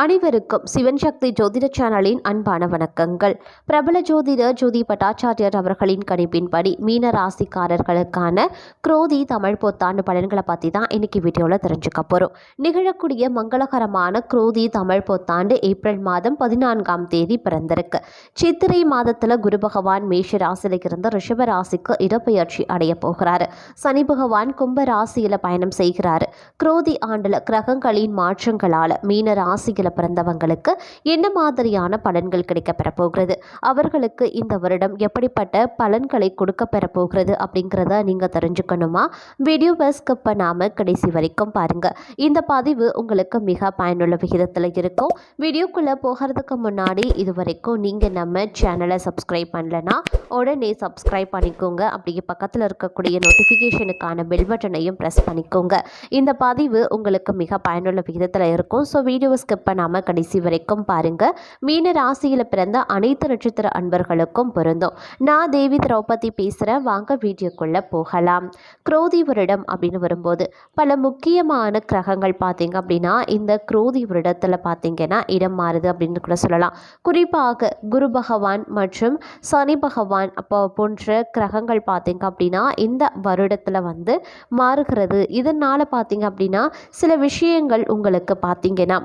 அனைவருக்கும் சிவன் சக்தி ஜோதிட சேனலின் அன்பான வணக்கங்கள். பிரபல ஜோதிடர் ஜோதி பட்டாச்சாரியர் அவர்களின் கணிப்பின்படி மீன ராசிக்காரர்களுக்கான குரோதி தமிழ் புத்தாண்டு பலன்களை பற்றி தான் இன்னைக்கு வீடியோவில் தெரிஞ்சுக்க போகிறோம் நிகழக்கூடிய மங்களகரமான குரோதி தமிழ் புத்தாண்டு ஏப்ரல் மாதம் பதினான்காம் தேதி பிறந்திருக்கு. சித்திரை மாதத்தில் குரு பகவான் மேஷ ராசியில் இருந்து ரிஷப ராசிக்கு இடப்பெயர்ச்சி அடைய போகிறாரு. சனி பகவான் கும்ப ராசியில் பயணம் செய்கிறாரு. குரோதி ஆண்டில் கிரகங்களின் மாற்றங்களால் மீன ராசியில் பிறந்தவங்களுக்கு என்ன மாதிரியான பலன்கள் கிடைக்கப்பெற போகிறது? அவர்களுக்கு இந்த வருடம் எப்படிப்பட்ட பலன்களை கொடுக்க பெற போகிறது அப்படிங்கிறத நீங்கள் தெரிஞ்சுக்கணுமா? வீடியோவை ஸ்கிப் பண்ணாமல் கடைசி வரைக்கும் பாருங்கள் இந்த பதிவு உங்களுக்கு மிக பயனுள்ள விகிதத்தில் இருக்கும். வீடியோக்குள்ளே போகிறதுக்கு முன்னாடி இது வரைக்கும் நீங்கள் நம்ம சேனலை சப்ஸ்கிரைப் பண்ணலன்னா உடனே சப்ஸ்கிரைப் பண்ணிக்கோங்க. அப்படியே பக்கத்தில் இருக்கக்கூடிய நோட்டிஃபிகேஷனுக்கான பெல் பட்டனையும் ப்ரெஸ் பண்ணிக்கோங்க. இந்த பதிவு உங்களுக்கு மிக பயனுள்ள விகிதத்தில் இருக்கும். ஸோ வீடியோவை ஸ்கிப் பண்ணாமல் கடைசி வரைக்கும் பாருங்கள் மீன ராசியில் பிறந்த அனைத்து நட்சத்திர அன்பர்களுக்கும் பொருந்தும். நான் தேவி திரௌபதி பேசுகிறேன் வாங்க வீடியோக்குள்ளே போகலாம். குரோதி வருடம் அப்படின்னு வரும்போது பல முக்கியமான கிரகங்கள் பார்த்தீங்க அப்படின்னா இந்த குரோதி வருடத்தில் பார்த்தீங்கன்னா இடம் மாறுது அப்படின்னு கூட சொல்லலாம். குறிப்பாக குரு பகவான் மற்றும் சனி பகவான் அப்போ போன்ற கிரகங்கள் பார்த்தீங்க அப்படின்னா இந்த வருடத்தில் வந்து மாறுகிறது. இதனால் பார்த்தீங்க அப்படின்னா சில விஷயங்கள் உங்களுக்கு பார்த்தீங்கன்னா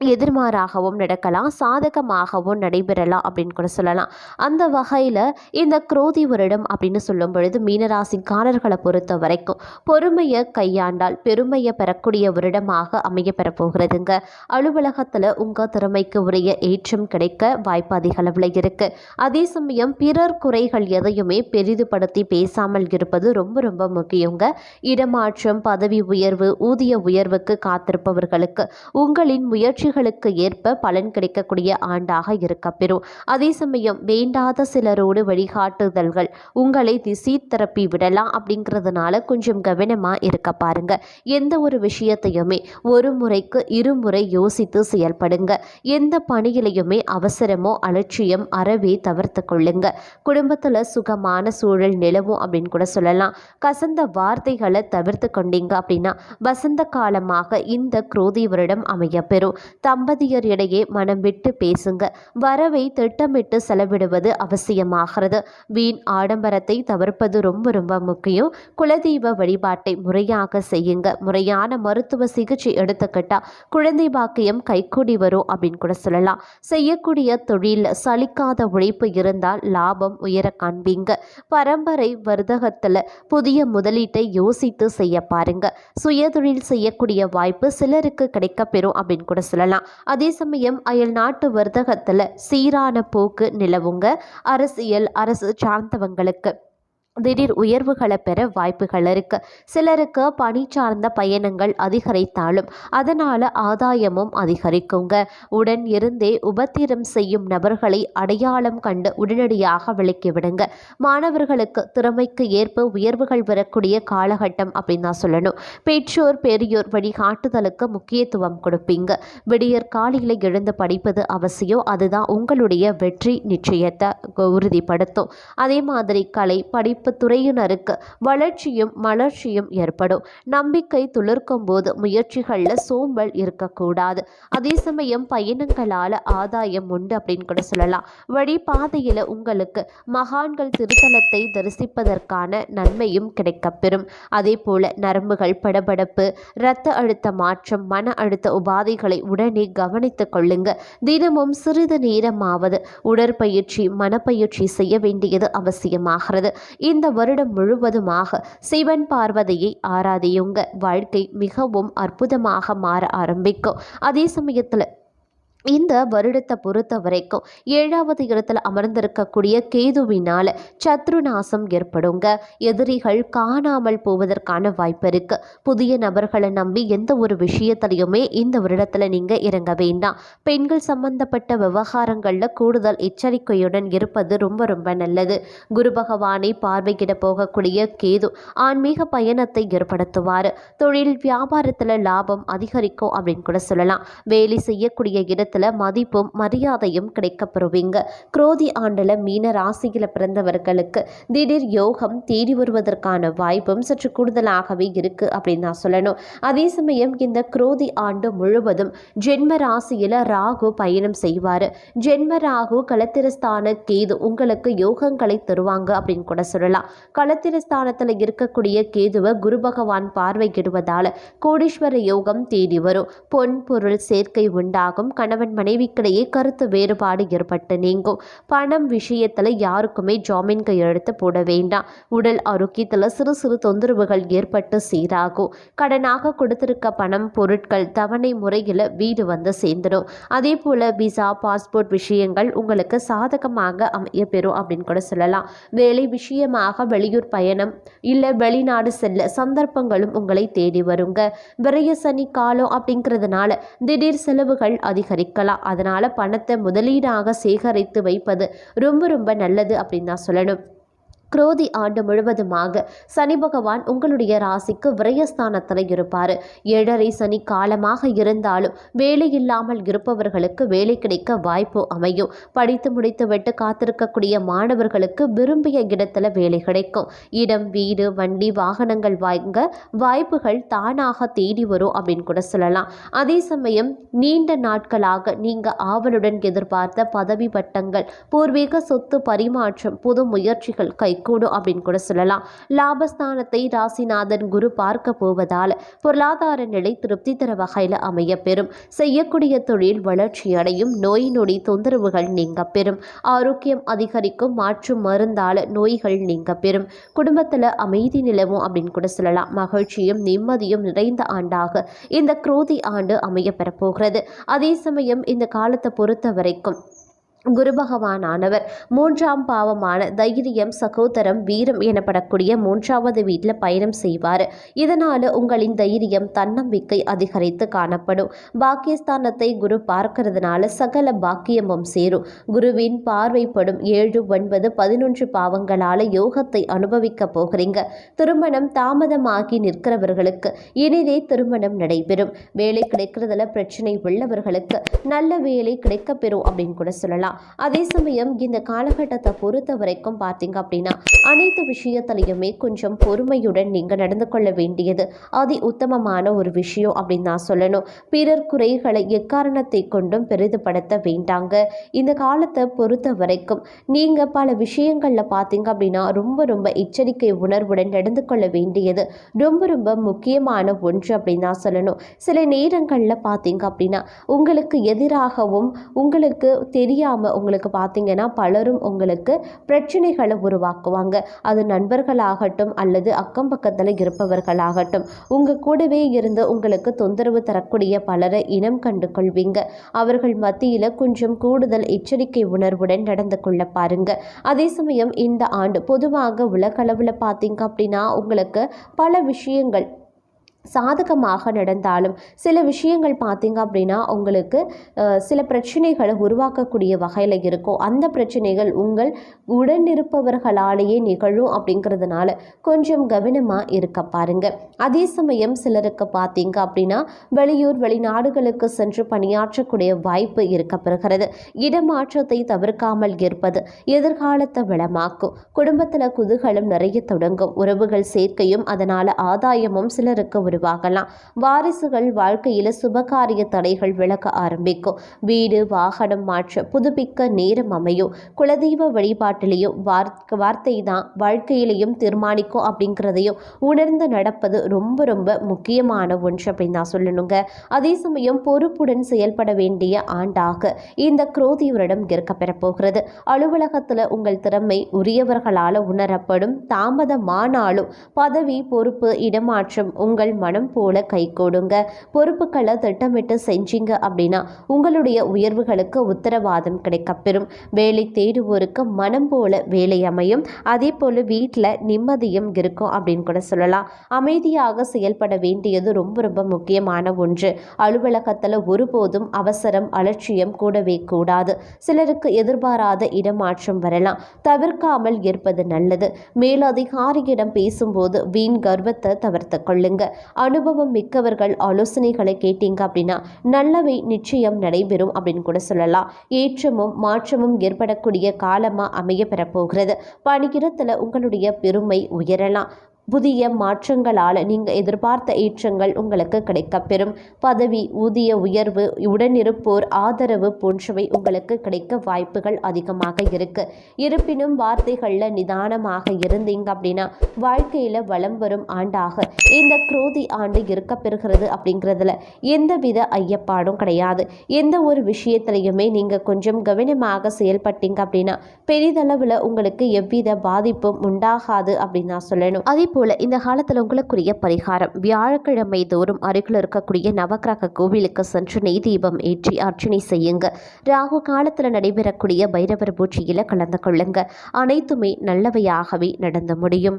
எதிர்மாறாகவும் நடக்கலாம் சாதகமாகவும் நடைபெறலாம் அப்படின்னு கூட சொல்லலாம். அந்த வகையில் இந்த குரோதி வருடம் அப்படின்னு சொல்லும் பொழுது மீனராசிக்காரர்களை பொறுத்த வரைக்கும் பொறுமையை கையாண்டால் பெருமையை பெறக்கூடிய வருடமாக அமைய பெறப்போகிறதுங்க அலுவலகத்தில் உங்கள் திறமைக்கு உரிய ஏற்றம் கிடைக்க வாய்ப்பு அதிக அளவில் இருக்குது அதே சமயம் பிறர் குறைகள் எதையுமே பெரிதுபடுத்தி பேசாமல் இருப்பது ரொம்ப ரொம்ப முக்கியங்க. இடமாற்றம் பதவி உயர்வு ஊதிய உயர்வுக்கு காத்திருப்பவர்களுக்கு உங்களின் முயற்சி முயற்சிகளுக்கு ஏற்ப பலன் கிடைக்கக்கூடிய ஆண்டாக இருக்கப்பெறும் அதே சமயம் வேண்டாத சிலரோடு வழிகாட்டுதல்கள் உங்களை திசை திறப்பி விடலாம் அப்படிங்கிறதுனால கொஞ்சம் கவனமாக இருக்க பாருங்க. எந்த ஒரு விஷயத்தையுமே ஒரு முறைக்கு இருமுறை யோசித்து செயல்படுங்க. எந்த பணியிலையுமே அவசரமோ அலட்சியம் அறவே தவிர்த்து கொள்ளுங்க. குடும்பத்தில் சுகமான சூழல் நிலவும் அப்படின்னு கூட சொல்லலாம். கசந்த வார்த்தைகளை தவிர்த்து கொண்டீங்க அப்படின்னா வசந்த காலமாக இந்த குரோதி வருடம் அமைய பெறும். தம்பதியர் இடையே மனம் விட்டு பேசுங்க. வரவை திட்டமிட்டு செலவிடுவது அவசியமாகிறது. வீண் ஆடம்பரத்தை தவிர்ப்பது ரொம்ப ரொம்ப முக்கியம். குலதெய்வ வழிபாட்டை முறையாக செய்யுங்க. முறையான மருத்துவ சிகிச்சை எடுத்துக்கிட்டா குழந்தை பாக்கியம் கைக்கூடி வரும் அப்படின்னு கூட சொல்லலாம். செய்யக்கூடிய தொழில் சலிக்காத உழைப்பு இருந்தால் லாபம் உயர காண்பீங்க. பரம்பரை வர்த்தகத்தில் புதிய முதலீட்டை யோசித்து செய்ய பாருங்க. சுயதொழில் செய்யக்கூடிய வாய்ப்பு சிலருக்கு கிடைக்கப்பெறும் அப்படின்னு கூட சொல்லலாம். சொல்லலாம் அதே சமயம் அயல் நாட்டு வர்த்தகத்தில் சீரான போக்கு நிலவுங்க. அரசியல் அரசு சார்ந்தவங்களுக்கு. திடீர் உயர்வுகளை பெற வாய்ப்புகள் இருக்கு. சிலருக்கு பணி சார்ந்த பயணங்கள் அதிகரித்தாலும் அதனால ஆதாயமும் அதிகரிக்குங்க. உடன் இருந்தே உபத்திரம் செய்யும் நபர்களை அடையாளம் கண்டு உடனடியாக விலக்கி விடுங்க. மாணவர்களுக்கு திறமைக்கு ஏற்ப உயர்வுகள் வரக்கூடிய காலகட்டம் அப்படின்னு தான் சொல்லணும். பெற்றோர் பெரியோர் வழிகாட்டுதலுக்கு முக்கியத்துவம் கொடுப்பீங்க. விடியற் காலையில் எழுந்து படிப்பது அவசியம். அதுதான் உங்களுடைய வெற்றி நிச்சயத்தை உறுதிப்படுத்தும். அதே மாதிரி கலை படிப்பு தயாரிப்பு துறையினருக்கு வளர்ச்சியும் மலர்ச்சியும் ஏற்படும். நம்பிக்கை துளிர்க்கும் போது முயற்சிகளில் சோம்பல் இருக்கக்கூடாது. அதே சமயம் பயணங்களால் ஆதாயம் உண்டு அப்படின்னு கூட சொல்லலாம். வழிபாதையில் உங்களுக்கு மகான்கள் திருத்தலத்தை தரிசிப்பதற்கான நன்மையும் கிடைக்கப்பெறும். அதே போல நரம்புகள் படபடப்பு இரத்த அழுத்த மாற்றம் மன அழுத்த உபாதைகளை உடனே கவனித்துக் கொள்ளுங்க. தினமும் சிறிது நேரமாவது உடற்பயிற்சி மனப்பயிற்சி செய்ய வேண்டியது அவசியமாகிறது. இந்த வருடம் முழுவதுமாக சிவன் பார்வதியை ஆராதியுங்க. வாழ்க்கை மிகவும் அற்புதமாக மாற ஆரம்பிக்கும். அதே சமயத்தில் இந்த வருடத்தை பொறுத்த வரைக்கும் ஏழாவது இடத்துல அமர்ந்திருக்கக்கூடிய கேதுவினால் சத்ருநாசம் ஏற்படுங்க. எதிரிகள் காணாமல் போவதற்கான வாய்ப்பு இருக்கு. புதிய நபர்களை நம்பி எந்த ஒரு விஷயத்திலையுமே இந்த வருடத்தில் நீங்கள் இறங்க வேண்டாம். பெண்கள் சம்பந்தப்பட்ட விவகாரங்களில் கூடுதல் எச்சரிக்கையுடன் இருப்பது ரொம்ப ரொம்ப நல்லது. குரு பகவானை பார்வையிட போகக்கூடிய கேது ஆன்மீக பயணத்தை ஏற்படுத்துவார். தொழில் வியாபாரத்தில் லாபம் அதிகரிக்கும் அப்படின்னு கூட சொல்லலாம். வேலை செய்யக்கூடிய இடத்துல சமுதாயத்தில் மதிப்பும் மரியாதையும் கிடைக்கப்பெறுவீங்க. குரோதி ஆண்டில் மீன ராசியில் பிறந்தவர்களுக்கு திடீர் யோகம் தேடி வருவதற்கான வாய்ப்பும் சற்று கூடுதலாகவே இருக்குது அப்படின்னு நான் சொல்லணும். அதே சமயம் இந்த குரோதி ஆண்டு முழுவதும் ஜென்ம ராசியில் ராகு பயணம் செய்வார். ஜென்ம ராகு களத்திரஸ்தான கேது உங்களுக்கு யோகங்களை தருவாங்க அப்படின்னு கூட சொல்லலாம். களத்திரஸ்தானத்தில் இருக்கக்கூடிய கேதுவை குரு பகவான் பார்வையிடுவதால் கோடீஸ்வர யோகம் தேடி வரும். பொன் பொருள் சேர்க்கை உண்டாகும். கணவன் மனைவிக்கிடையே கருத்து வேறுபாடு ஏற்பட்டு நீங்கும். பணம் விஷயத்தில் யாருக்குமே ஜாமீன் கையெழுத்து போட வேண்டாம். உடல் ஆரோக்கியத்தில் சிறு சிறு தொந்தரவுகள் ஏற்பட்டு சீராகும். கடனாக கொடுத்திருக்க பணம் பொருட்கள் தவணை முறையில் வீடு வந்து சேர்ந்துடும். அதே போல் விசா பாஸ்போர்ட் விஷயங்கள் உங்களுக்கு சாதகமாக அமைய பெறும் அப்படின்னு கூட சொல்லலாம். வேலை விஷயமாக வெளியூர் பயணம் இல்லை வெளிநாடு செல்ல சந்தர்ப்பங்களும் உங்களை தேடி வருங்க. விரைய சனி காலம் அப்படிங்கிறதுனால திடீர் செலவுகள் அதிகரிக்கும். இருக்கலாம். அதனால் பணத்தை முதலீடாக சேகரித்து வைப்பது ரொம்ப ரொம்ப நல்லது அப்படின்னு தான் சொல்லணும். குரோதி ஆண்டு முழுவதுமாக சனி பகவான் உங்களுடைய ராசிக்கு விரயஸ்தானத்தில் இருப்பார். ஏழரை சனி காலமாக இருந்தாலும் வேலை இல்லாமல் இருப்பவர்களுக்கு வேலை கிடைக்க வாய்ப்பு அமையும். படித்து முடித்துவிட்டு காத்திருக்கக்கூடிய மாணவர்களுக்கு விரும்பிய இடத்துல வேலை கிடைக்கும். இடம் வீடு வண்டி வாகனங்கள் வாங்க வாய்ப்புகள் தானாக தேடி வரும் அப்படின்னு கூட சொல்லலாம். அதே சமயம் நீண்ட நாட்களாக நீங்கள் ஆவலுடன் எதிர்பார்த்த பதவி பட்டங்கள் பூர்வீக சொத்து பரிமாற்றம் புது முயற்சிகள் இருக்கக்கூடும் அப்படின்னு கூட சொல்லலாம். லாபஸ்தானத்தை ராசிநாதன் குரு பார்க்க போவதால் பொருளாதார நிலை திருப்தி தர வகையில் அமைய பெறும் செய்யக்கூடிய தொழில் வளர்ச்சி அடையும். நோய் நொடி தொந்தரவுகள் நீங்க பெறும். ஆரோக்கியம் அதிகரிக்கும். மாற்று மருந்தால் நோய்கள் நீங்க பெறும். குடும்பத்தில் அமைதி நிலவும் அப்படின்னு கூட சொல்லலாம். மகிழ்ச்சியும் நிம்மதியும் நிறைந்த ஆண்டாக இந்த குரோதி ஆண்டு அமைய பெறப்போகிறது அதே சமயம் இந்த காலத்தை பொறுத்த வரைக்கும் குரு பகவானானவர் மூன்றாம் பாவமான தைரியம் சகோதரம் வீரம் எனப்படக்கூடிய மூன்றாவது வீட்டில் பயணம் செய்வார். இதனால் உங்களின் தைரியம் தன்னம்பிக்கை அதிகரித்து காணப்படும். பாக்கியஸ்தானத்தை குரு பார்க்கறதுனால சகல பாக்கியமும் சேரும். குருவின் பார்வைப்படும் ஏழு ஒன்பது பதினொன்று பாவங்களால் யோகத்தை அனுபவிக்க போகிறீங்க. திருமணம் தாமதமாகி நிற்கிறவர்களுக்கு இனிதே திருமணம் நடைபெறும். வேலை கிடைக்கிறதுல பிரச்சனை உள்ளவர்களுக்கு நல்ல வேலை கிடைக்கப்பெறும் அப்படின்னு கூட சொல்லலாம். அதே சமயம் இந்த காலகட்டத்தை பொறுத்த வரைக்கும் பார்த்தீங்க அப்படின்னா அனைத்து விஷயத்திலையுமே கொஞ்சம் பொறுமையுடன் நீங்கள் நடந்து கொள்ள வேண்டியது அதி உத்தமமான ஒரு விஷயம் அப்படின்னு நான் சொல்லணும். பிறர் குறைகளை எக்காரணத்தை கொண்டும் பெரிதுபடுத்த வேண்டாங்க. இந்த காலத்தை பொறுத்த வரைக்கும் நீங்கள் பல விஷயங்களில் பார்த்தீங்க அப்படின்னா ரொம்ப ரொம்ப எச்சரிக்கை உணர்வுடன் நடந்து கொள்ள வேண்டியது ரொம்ப ரொம்ப முக்கியமான ஒன்று அப்படின்னு தான் சொல்லணும். சில நேரங்களில் பார்த்தீங்க அப்படின்னா உங்களுக்கு எதிராகவும் உங்களுக்கு தெரியாமல் உங்களுக்கு பார்த்தீங்கன்னா பலரும் உங்களுக்கு பிரச்சனைகளை உருவாக்குவாங்க. அது நண்பர்களாகட்டும் அல்லது அக்கம் பக்கத்தில் இருப்பவர்களாகட்டும். உங்கள் கூடவே இருந்து உங்களுக்கு தொந்தரவு தரக்கூடிய பலரை இனம் கண்டு கொள்வீங்க. அவர்கள் மத்தியில் கொஞ்சம் கூடுதல் எச்சரிக்கை உணர்வுடன் நடந்து கொள்ள பாருங்க. அதே சமயம் இந்த ஆண்டு பொதுவாக உலகளவில் பார்த்தீங்க அப்படின்னா உங்களுக்கு பல விஷயங்கள் சாதகமாக நடந்தாலும் சில விஷயங்கள் பார்த்தீங்க அப்படின்னா உங்களுக்கு சில பிரச்சனைகளை உருவாக்கக்கூடிய வகையில் இருக்கும். அந்த பிரச்சனைகள் உங்கள் உடனிருப்பவர்களாலேயே நிகழும் அப்படிங்கிறதுனால கொஞ்சம் கவனமாக இருக்க பாருங்க. அதே சமயம் சிலருக்கு பார்த்தீங்க அப்படின்னா வெளியூர் வெளிநாடுகளுக்கு சென்று பணியாற்றக்கூடிய வாய்ப்பு இருக்க பெறுகிறது இடமாற்றத்தை தவிர்க்காமல் இருப்பது எதிர்காலத்தை வளமாக்கும். குடும்பத்தில் குதூகலம் நிறைய தொடங்கும். உறவுகள் சேர்க்கையும் அதனால் ஆதாயமும் சிலருக்கு ஒரு உருவாகலாம் வாரிசுகள் வாழ்க்கையில் சுபகாரிய தடைகள் விலக ஆரம்பிக்கும். வீடு வாகனம் மாற்ற புதுப்பிக்க நேரம் அமையும். குலதெய்வ வழிபாட்டிலையும் வார்த்தை தான் வாழ்க்கையிலையும் தீர்மானிக்கும் அப்படிங்கிறதையும் உணர்ந்து நடப்பது ரொம்ப ரொம்ப முக்கியமான ஒன்று அப்படின்னு நான் சொல்லணுங்க. அதே சமயம் பொறுப்புடன் செயல்பட வேண்டிய ஆண்டாக இந்த குரோதி வருடம் இருக்க பெறப்போகிறது அலுவலகத்தில் உங்கள் திறமை உரியவர்களால் உணரப்படும். தாமதமானாலும் பதவி பொறுப்பு இடமாற்றம் உங்கள் மனம் போல கைகூடுங்க பொறுப்புகளை திட்டமிட்டு செஞ்சீங்க அப்படின்னா உங்களுடைய உயர்வுகளுக்கு உத்தரவாதம் கிடைக்கப்பெறும் வேலை தேடுவோருக்கு மனம் போல வேலை அமையும். அதே போல் வீட்டில் நிம்மதியும் இருக்கும் அப்படின்னு கூட சொல்லலாம். அமைதியாக செயல்பட வேண்டியது ரொம்ப ரொம்ப முக்கியமான ஒன்று. அலுவலகத்தில் ஒருபோதும் அவசரம் அலட்சியம் கூடவே கூடாது. சிலருக்கு எதிர்பாராத இடமாற்றம் வரலாம். தவிர்க்காமல் இருப்பது நல்லது. மேலதிகாரியிடம் பேசும்போது வீண் கர்வத்தை தவிர்த்து கொள்ளுங்க. அனுபவம் மிக்கவர்கள் ஆலோசனைகளை கேட்டீங்க அப்படின்னா நல்லவை நிச்சயம் நடைபெறும் அப்படின்னு கூட சொல்லலாம். ஏற்றமும் மாற்றமும் ஏற்படக்கூடிய காலமாக அமைய பெறப்போகிறது பணியிடத்தில் உங்களுடைய பெருமை உயரலாம். புதிய மாற்றங்களால் நீங்கள் எதிர்பார்த்த ஏற்றங்கள் உங்களுக்கு கிடைக்கப்பெறும். பதவி ஊதிய உயர்வு உடனிருப்போர் ஆதரவு போன்றவை உங்களுக்கு கிடைக்க வாய்ப்புகள் அதிகமாக இருக்கு. இருப்பினும் வார்த்தைகளில் நிதானமாக இருந்தீங்க அப்படின்னா வாழ்க்கையில் வளம் வரும் ஆண்டாக. இந்த குரோதி ஆண்டு இருக்கப்பெறுகிறது அப்படிங்கிறதுல எந்தவித ஐயப்பாடும் கிடையாது. எந்த ஒரு விஷயத்திலையுமே நீங்கள் கொஞ்சம் கவனமாக செயல்பட்டீங்க அப்படின்னா பெரிதளவில் உங்களுக்கு எவ்வித பாதிப்பும் உண்டாகாது அப்படின்னு நான் சொல்லணும். அதே போல இந்த காலத்தில் உங்களுக்குரிய பரிகாரம். வியாழக்கிழமை தோறும் அருகில் இருக்கக்கூடிய நவக்கிரக கோவிலுக்கு சென்று நெய் தீபம் ஏற்றி அர்ச்சனை செய்யுங்க. ராகு காலத்தில் நடைபெறக்கூடிய பைரவர் பூஜையில் கலந்து கொள்ளுங்க. அனைத்துமே நல்லவையாகவே நடந்து முடியும்.